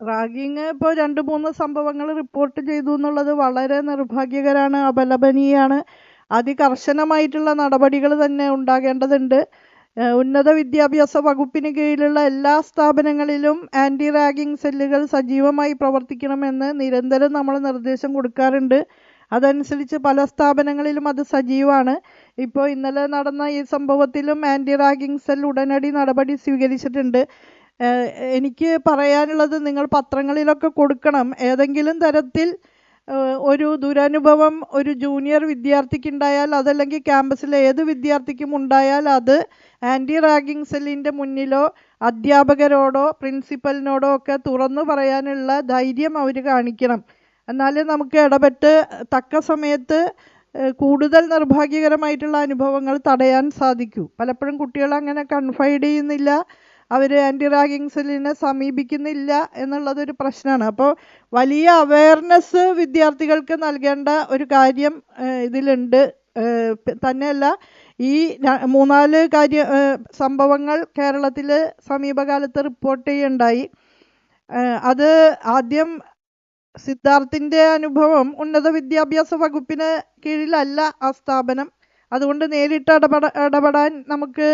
Ragging ഇപ്പോൾ രണ്ട് മൂന്ന് സംഭവങ്ങൾ റിപ്പോർട്ട് ചെയ്തു എന്നുള്ളത് വളരെ നിർഭാഗ്യകരമാണ് അപലപനീയമാണ് അതികർശനമായിട്ടുള്ള നടപടികൾ തന്നെ ഉണ്ടാകേണ്ടതുണ്ട്. ഉന്നത വിദ്യാഭ്യാസ വകുപ്പിന് കീഴിലുള്ള എല്ലാ സ്ഥാപനങ്ങളിലും ആന്റി റാഗിംഗ് സെല്ലുകൾ സജീവമായി പ്രവർത്തിക്കണമെന്ന് നിരന്തരം നമ്മൾ നിർദ്ദേശം കൊടുക്കാറുണ്ട്. അതനുസരിച്ച് പല സ്ഥാപനങ്ങളിലും അത് സജീവമാണ്. ഇപ്പോൾ ഇന്നലെ നടന്ന ഈ സംഭവത്തിലും ആന്റി റാഗിംഗ് സെൽ ഉടനടി നടപടി സ്വീകരിച്ചിട്ടുണ്ട്. എനിക്ക് പറയാനുള്ളത് നിങ്ങൾ പത്രങ്ങളിലൊക്കെ കൊടുക്കണം. ഏതെങ്കിലും തരത്തിൽ ഒരു ദുരനുഭവം ഒരു ജൂനിയർ വിദ്യാർത്ഥിക്കുണ്ടായാൽ അതല്ലെങ്കിൽ ക്യാമ്പസിലെ ഏത് വിദ്യാർത്ഥിക്കും ഉണ്ടായാൽ അത് ആന്റി റാഗിങ് സെല്ലിന്റെ മുന്നിലോ അധ്യാപകരോടോ പ്രിൻസിപ്പലിനോടോ ഒക്കെ തുറന്നു പറയാനുള്ള ധൈര്യം അവർ കാണിക്കണം. എന്നാലേ നമുക്ക് ഇടപെട്ട് തക്ക സമയത്ത് കൂടുതൽ നിർഭാഗ്യകരമായിട്ടുള്ള അനുഭവങ്ങൾ തടയാൻ സാധിക്കൂ. പലപ്പോഴും കുട്ടികൾ അങ്ങനെ കൺഫൈഡ് ചെയ്യുന്നില്ല. അവർ ആന്റി റാഗിങ് സെല്ലിനെ സമീപിക്കുന്നില്ല എന്നുള്ളതൊരു പ്രശ്നമാണ്. അപ്പോൾ വലിയ അവയർനെസ് വിദ്യാർത്ഥികൾക്ക് നൽകേണ്ട ഒരു കാര്യം ഇതിലുണ്ട്. തന്നെയല്ല ഈ മൂന്നാൽ കാര്യ സംഭവങ്ങൾ കേരളത്തിൽ സമീപകാലത്ത് റിപ്പോർട്ട് ചെയ്യുണ്ടായി. അത് ആദ്യം സിദ്ധാർത്ഥിന്റെ അനുഭവം ഉന്നത വിദ്യാഭ്യാസ വകുപ്പിന് കീഴിലല്ല ആ സ്ഥാപനം. അതുകൊണ്ട് നേരിട്ട് ഇടപെട ഇടപെടാൻ നമുക്ക്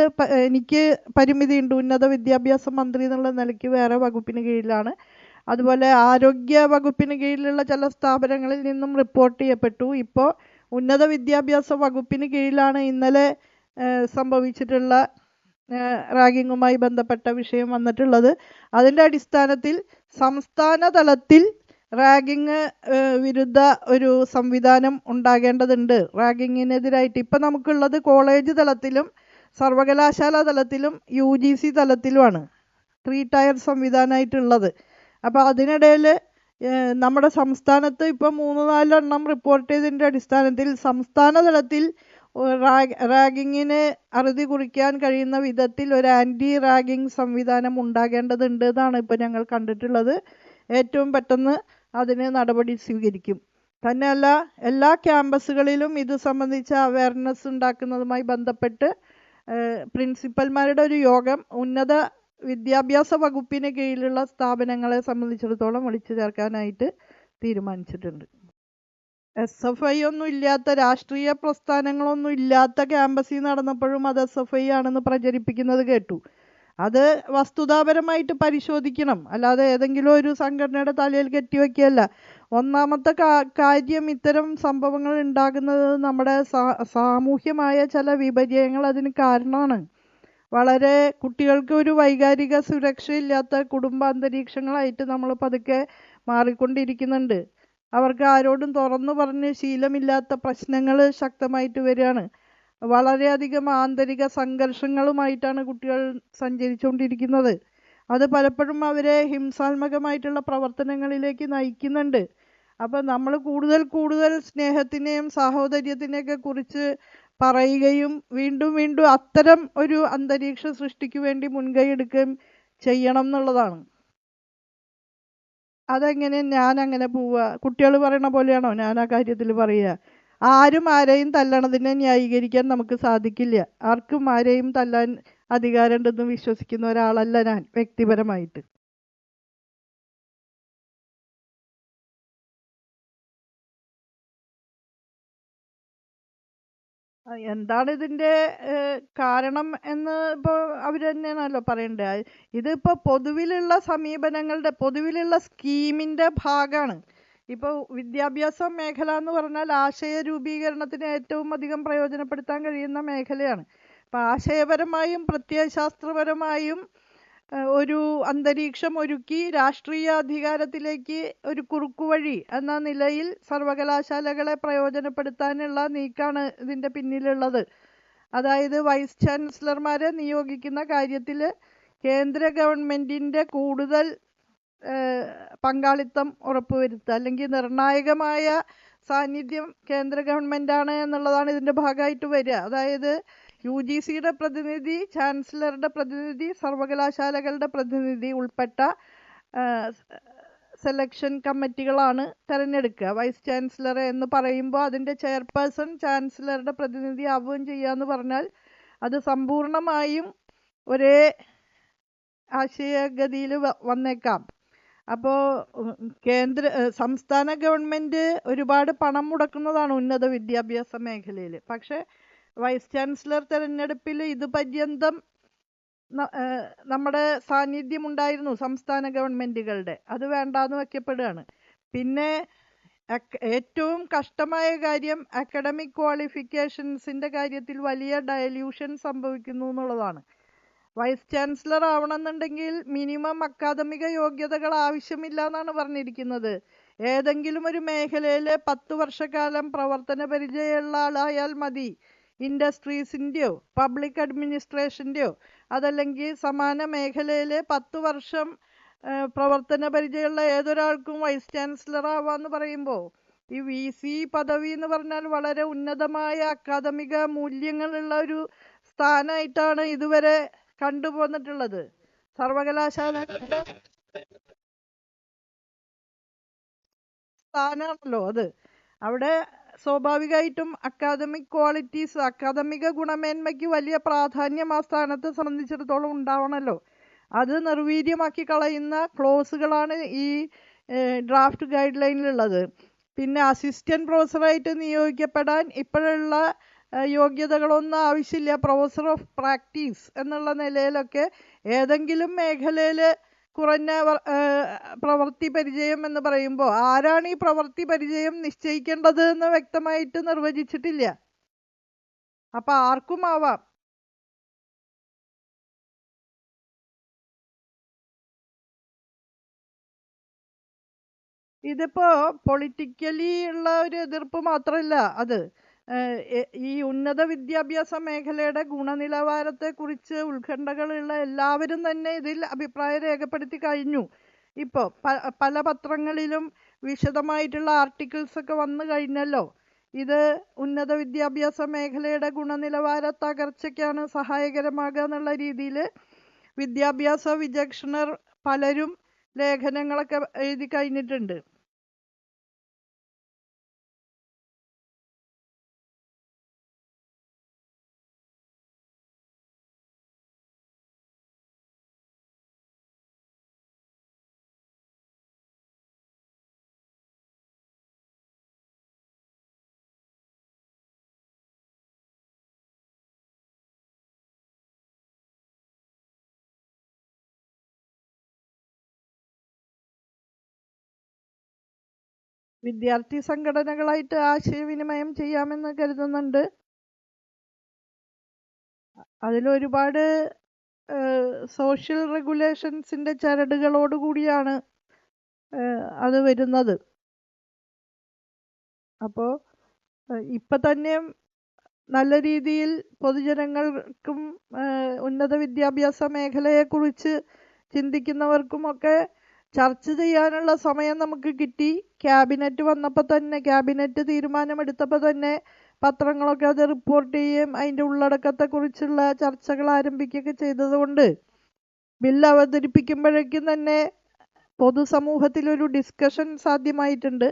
എനിക്ക് പരിമിതിയുണ്ട്. ഉന്നത വിദ്യാഭ്യാസ മന്ത്രി എന്നുള്ള നിലയ്ക്ക് വേറെ വകുപ്പിന് കീഴിലാണ്. അതുപോലെ ആരോഗ്യ വകുപ്പിന് കീഴിലുള്ള ചില സ്ഥാപനങ്ങളിൽ നിന്നും റിപ്പോർട്ട് ചെയ്യപ്പെട്ടു. ഇപ്പോൾ ഉന്നത വിദ്യാഭ്യാസ വകുപ്പിന് കീഴിലാണ് ഇന്നലെ സംഭവിച്ചിട്ടുള്ള റാഗിങ്ങുമായി ബന്ധപ്പെട്ട വിഷയം വന്നിട്ടുള്ളത്. അതിന്റെ അടിസ്ഥാനത്തിൽ സംസ്ഥാന തലത്തിൽ റാഗിങ് വിരുദ്ധ ഒരു സംവിധാനം ഉണ്ടാകേണ്ടതുണ്ട്. റാഗിങ്ങിനെതിരായിട്ട് ഇപ്പം നമുക്കുള്ളത് കോളേജ് തലത്തിലും സർവകലാശാല തലത്തിലും യു ജി സി തലത്തിലുമാണ്. ത്രീ ടയർ സംവിധാനമായിട്ടുള്ളത് അപ്പോൾ അതിനിടയിൽ നമ്മുടെ സംസ്ഥാനത്ത് ഇപ്പോൾ മൂന്ന് നാലെണ്ണം റിപ്പോർട്ട് ചെയ്തതിന്റെ അടിസ്ഥാനത്തിൽ സംസ്ഥാന തലത്തിൽ റാഗ് റാഗിങ്ങിന് അറുതി കുറിക്കാൻ കഴിയുന്ന വിധത്തിൽ ഒരു ആന്റി റാഗിങ് സംവിധാനം ഉണ്ടാകേണ്ടതുണ്ട് എന്നാണ് ഇപ്പോൾ ഞങ്ങൾ കണ്ടിട്ടുള്ളത്. ഏറ്റവും പെട്ടെന്ന് അതിന് നടപടി സ്വീകരിക്കും. തന്നെയല്ല എല്ലാ ക്യാമ്പസുകളിലും ഇത് സംബന്ധിച്ച അവയർനെസ് ഉണ്ടാക്കുന്നതുമായി ബന്ധപ്പെട്ട് പ്രിൻസിപ്പൽമാരുടെ ഒരു യോഗം ഉന്നത വിദ്യാഭ്യാസ വകുപ്പിന് കീഴിലുള്ള സ്ഥാപനങ്ങളെ സംബന്ധിച്ചിടത്തോളം വിളിച്ചു ചേർക്കാനായിട്ട് തീരുമാനിച്ചിട്ടുണ്ട്. എസ് എഫ് ഐ ഒന്നും ഇല്ലാത്ത രാഷ്ട്രീയ പ്രസ്ഥാനങ്ങളൊന്നും ഇല്ലാത്ത ക്യാമ്പസിൽ നടന്നപ്പോഴും അത് എസ് എഫ് ഐ ആണെന്ന് പ്രചരിപ്പിക്കുന്നത് കേട്ടു. അത് വസ്തുതാപരമായിട്ട് പരിശോധിക്കണം. അല്ലാതെ ഏതെങ്കിലും ഒരു സംഘടനയുടെ തലയിൽ കെട്ടിവെക്കുകയല്ല ഒന്നാമത്തെ കാര്യം ഇത്തരം സംഭവങ്ങൾ ഉണ്ടാകുന്നത് നമ്മുടെ സാമൂഹ്യമായ ചില വിപര്യങ്ങൾ അതിന് കാരണമാണ്. വളരെ കുട്ടികൾക്ക് ഒരു വൈകാരിക സുരക്ഷയില്ലാത്ത കുടുംബ അന്തരീക്ഷങ്ങളായിട്ട് നമ്മൾ പതുക്കെ മാറിക്കൊണ്ടിരിക്കുന്നുണ്ട്. അവർക്ക് ആരോടും തുറന്നു പറഞ്ഞ് ശീലമില്ലാത്ത പ്രശ്നങ്ങൾ ശക്തമായിട്ട് വരികയാണ്. വളരെയധികം ആന്തരിക സംഘർഷങ്ങളുമായിട്ടാണ് കുട്ടികൾ സഞ്ചരിച്ചുകൊണ്ടിരിക്കുന്നത്. അത് പലപ്പോഴും അവരെ ഹിംസാത്മകമായിട്ടുള്ള പ്രവർത്തനങ്ങളിലേക്ക് നയിക്കുന്നുണ്ട്. അപ്പം നമ്മൾ കൂടുതൽ കൂടുതൽ സ്നേഹത്തിനെയും സാഹോദര്യത്തിനെയൊക്കെ കുറിച്ച് പറയുകയും വീണ്ടും വീണ്ടും അത്തരം ഒരു അന്തരീക്ഷം സൃഷ്ടിക്കു വേണ്ടി മുൻകൈ എടുക്കുകയും ചെയ്യണം എന്നുള്ളതാണ്. അതെങ്ങനെ ഞാൻ അങ്ങനെ പോവുക? കുട്ടികൾ പറയണ പോലെയാണോ ഞാൻ ആ കാര്യത്തിൽ പറയുക? ആരും ആരെയും തല്ലണതിനെ ന്യായീകരിക്കാൻ നമുക്ക് സാധിക്കില്ല. ആർക്കും ആരെയും തല്ലാൻ അധികാരമുണ്ടെന്ന് വിശ്വസിക്കുന്ന ഒരാളല്ല ഞാൻ വ്യക്തിപരമായിട്ട്. എന്താണ് ഇതിന്റെ കാരണം എന്ന് ഇപ്പോൾ അവർ തന്നെയാണല്ലോ പറയേണ്ടത് ഇതിപ്പോൾ പൊതുവിലുള്ള സമീപനങ്ങളുടെ പൊതുവിലുള്ള സ്കീമിന്റെ ഭാഗമാണ്. ഇപ്പോൾ വിദ്യാഭ്യാസ മേഖല എന്ന് പറഞ്ഞാൽ ആശയ രൂപീകരണത്തിന് ഏറ്റവും അധികം പ്രയോജനപ്പെടുത്താൻ കഴിയുന്ന മേഖലയാണ്. അപ്പൊ ആശയപരമായും പ്രത്യയശാസ്ത്രപരമായും ഒരു അന്തരീക്ഷം ഒരുക്കി രാഷ്ട്രീയ അധികാരത്തിലേക്ക് ഒരു കുറുക്കുവഴി എന്ന നിലയിൽ സർവകലാശാലകളെ പ്രയോജനപ്പെടുത്താനുള്ള നീക്കാണ് ഇതിന്റെ പിന്നിലുള്ളത്. അതായത് വൈസ് ചാൻസലർമാരെ നിയോഗിക്കുന്ന കാര്യത്തിൽ കേന്ദ്ര ഗവൺമെന്റിന്റെ കൂടുതൽ പങ്കാളിത്തം ഉറപ്പുവരുത്തുക. അല്ലെങ്കിൽ നിർണായകമായ സാന്നിധ്യം കേന്ദ്ര ഗവൺമെന്റാണ് എന്നുള്ളതാണ് ഇതിന്റെ ഭാഗമായിട്ട് വരിക. അതായത് യു ജി സിയുടെ പ്രതിനിധി ചാൻസലറുടെ പ്രതിനിധി സർവകലാശാലകളുടെ പ്രതിനിധി ഉൾപ്പെട്ട സെലക്ഷൻ കമ്മിറ്റികളാണ് തിരഞ്ഞെടുക്കുക. വൈസ് ചാൻസലർ എന്ന് പറയുമ്പോൾ അതിന്റെ ചെയർപേഴ്സൺ ചാൻസലറുടെ പ്രതിനിധി ആവുകയും ചെയ്യുക എന്ന് പറഞ്ഞാൽ അത് സമ്പൂർണമായും ഒരേ ആശയഗതിയിൽ വന്നേക്കാം. അപ്പോൾ കേന്ദ്ര സംസ്ഥാന ഗവൺമെന്റ് ഒരുപാട് പണം മുടക്കുന്നതാണ് ഉന്നത വിദ്യാഭ്യാസ മേഖലയിൽ പക്ഷെ വൈസ് ചാൻസലർ തെരഞ്ഞെടുപ്പിൽ ഇത് പര്യന്തം നമ്മുടെ സാന്നിധ്യം ഉണ്ടായിരുന്നു സംസ്ഥാന ഗവൺമെന്റുകളുടെ. അത് വേണ്ടാന്ന് വെക്കപ്പെടുകയാണ് പിന്നെ ഏറ്റവും കഷ്ടമായ കാര്യം അക്കാഡമിക് ക്വാളിഫിക്കേഷൻസിന്റെ കാര്യത്തിൽ വലിയ ഡയല്യൂഷൻ സംഭവിക്കുന്നു എന്നുള്ളതാണ്. വൈസ് ചാൻസലർ ആവണമെന്നുണ്ടെങ്കിൽ മിനിമം അക്കാദമിക യോഗ്യതകൾ ആവശ്യമില്ല എന്നാണ് പറഞ്ഞിരിക്കുന്നത്. ഏതെങ്കിലും ഒരു മേഖലയിൽ പത്ത് വർഷക്കാലം പ്രവർത്തന പരിചയമുള്ള ആളായാൽ മതി. ഇൻഡസ്ട്രീസിന്റെയോ പബ്ലിക് അഡ്മിനിസ്ട്രേഷന്റെയോ അതല്ലെങ്കിൽ സമാന മേഖലയിൽ പത്ത് വർഷം പ്രവർത്തന പരിചയമുള്ള ഏതൊരാൾക്കും വൈസ് ചാൻസലർ ആവാന്ന് പറയുമ്പോൾ ഈ വി സി പദവി എന്ന് പറഞ്ഞാൽ വളരെ ഉന്നതമായ അക്കാദമിക മൂല്യങ്ങളുള്ള ഒരു സ്ഥാനമായിട്ടാണ് ഇതുവരെ കണ്ടുപോന്നിട്ടുള്ളത്. സർവകലാശാല സ്ഥാനമാണല്ലോ അത്. അവിടെ സ്വാഭാവികമായിട്ടും അക്കാദമിക് ക്വാളിറ്റീസ് അക്കാദമിക ഗുണമേന്മയ്ക്ക് വലിയ പ്രാധാന്യം ആ സ്ഥാനത്തെ സംബന്ധിച്ചിടത്തോളം ഉണ്ടാവണമല്ലോ അത് നിർവീര്യമാക്കി കളയുന്ന ക്ലോസുകളാണ് ഈ ഡ്രാഫ്റ്റ് ഗൈഡ് ലൈനിലുള്ളത് പിന്നെ അസിസ്റ്റന്റ് പ്രൊഫസറായിട്ട് നിയോഗിക്കപ്പെടാൻ ഇപ്പോഴുള്ള യോഗ്യതകളൊന്നും ആവശ്യമില്ല. പ്രൊഫസർ ഓഫ് പ്രാക്ടീസ് എന്നുള്ള നിലയിലൊക്കെ ഏതെങ്കിലും മേഖലയിൽ കുറഞ്ഞ പ്രവൃത്തി പരിചയം എന്ന് പറയുമ്പോൾ ആരാണ് ഈ പ്രവൃത്തി പരിചയം നിശ്ചയിക്കേണ്ടത് എന്ന് വ്യക്തമായിട്ട് നിർവചിച്ചിട്ടില്ല. അപ്പൊ ആർക്കും ആവാം. ഇതിപ്പോ പൊളിറ്റിക്കലി ഉള്ള ഒരു എതിർപ്പ് മാത്രമല്ല അത്. ഈ ഉന്നത വിദ്യാഭ്യാസ മേഖലയുടെ ഗുണനിലവാരത്തെക്കുറിച്ച് ഉത്കണ്ഠകളുള്ള എല്ലാവരും തന്നെ ഇതിൽ അഭിപ്രായം രേഖപ്പെടുത്തി കഴിഞ്ഞു. ഇപ്പോൾ പല പത്രങ്ങളിലും വിശദമായിട്ടുള്ള ആർട്ടിക്കിൾസ് ഒക്കെ വന്നു കഴിഞ്ഞല്ലോ. ഇത് ഉന്നത വിദ്യാഭ്യാസ മേഖലയുടെ ഗുണനിലവാര തകർച്ചയ്ക്കാണ് സഹായകരമാകുക എന്നുള്ള രീതിയിൽ വിദ്യാഭ്യാസ വിചക്ഷണർ പലരും ലേഖനങ്ങളൊക്കെ എഴുതി കഴിഞ്ഞിട്ടുണ്ട്. വിദ്യാർത്ഥി സംഘടനകളായിട്ട് ആശയവിനിമയം ചെയ്യാമെന്ന് കരുതുന്നുണ്ട്. അതിലൊരുപാട് സോഷ്യൽ റെഗുലേഷൻസിന്റെ ചരടുകളോട് കൂടിയാണ് അത് വരുന്നത്. അപ്പോൾ ഇപ്പം തന്നെ നല്ല രീതിയിൽ പൊതുജനങ്ങൾക്കും ഉന്നത വിദ്യാഭ്യാസ മേഖലയെക്കുറിച്ച് ചിന്തിക്കുന്നവർക്കുമൊക്കെ ചർച്ച ചെയ്യാനുള്ള സമയം നമുക്ക് കിട്ടി. ക്യാബിനറ്റ് വന്നപ്പോൾ തന്നെ ക്യാബിനറ്റ് തീരുമാനമെടുത്തപ്പോൾ തന്നെ പത്രങ്ങളൊക്കെ അത് റിപ്പോർട്ട് ചെയ്യുകയും അതിന്റെ ഉള്ളടക്കത്തെക്കുറിച്ചുള്ള ചർച്ചകൾ ആരംഭിക്കുകയൊക്കെ ചെയ്തതുകൊണ്ട് ബിൽ അവതരിപ്പിക്കുമ്പോഴേക്കും തന്നെ പൊതുസമൂഹത്തിലൊരു ഡിസ്കഷൻ സാധ്യമായിട്ടുണ്ട്.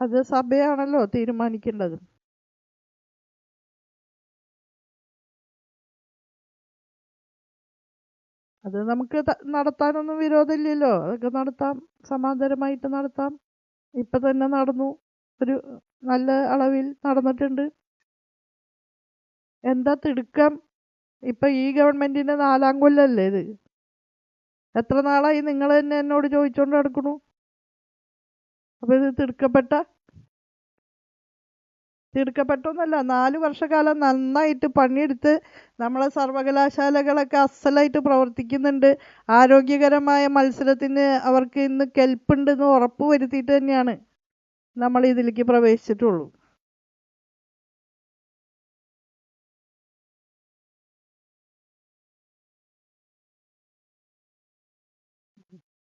അത് സഭയാണല്ലോ തീരുമാനിക്കേണ്ടത്. അത് നമുക്ക് നടത്താനൊന്നും വിരോധമില്ലല്ലോ. അതൊക്കെ നടത്താം. സമാന്തരമായിട്ട് നടത്താം. ഇപ്പൊ തന്നെ നടന്നു. ഒരു നല്ല അളവിൽ നടന്നിട്ടുണ്ട്. എന്താ തിടുക്കം? ഇപ്പൊ ഈ ഗവൺമെന്റിന്റെ നാലാം കൊല്ലല്ലേ ഇത്? എത്ര നാളായി നിങ്ങൾ തന്നെ എന്നോട് ചോദിച്ചോണ്ട് നടക്കണു അപ്പൊ ഇത് തിടുക്കപ്പെട്ട തിടുക്കപ്പെട്ടൊന്നല്ല നാല് വർഷക്കാലം നന്നായിട്ട് പണിയെടുത്ത് നമ്മളെ സർവകലാശാലകളൊക്കെ അസലായിട്ട് പ്രവർത്തിക്കുന്നുണ്ട്. ആരോഗ്യകരമായ മത്സരത്തിന് അവർക്ക് ഇന്ന് കെൽപ്പുണ്ടെന്ന് ഉറപ്പ് വരുത്തിയിട്ട് തന്നെയാണ് നമ്മൾ ഇതിലേക്ക് പ്രവേശിച്ചിട്ടുള്ളൂ.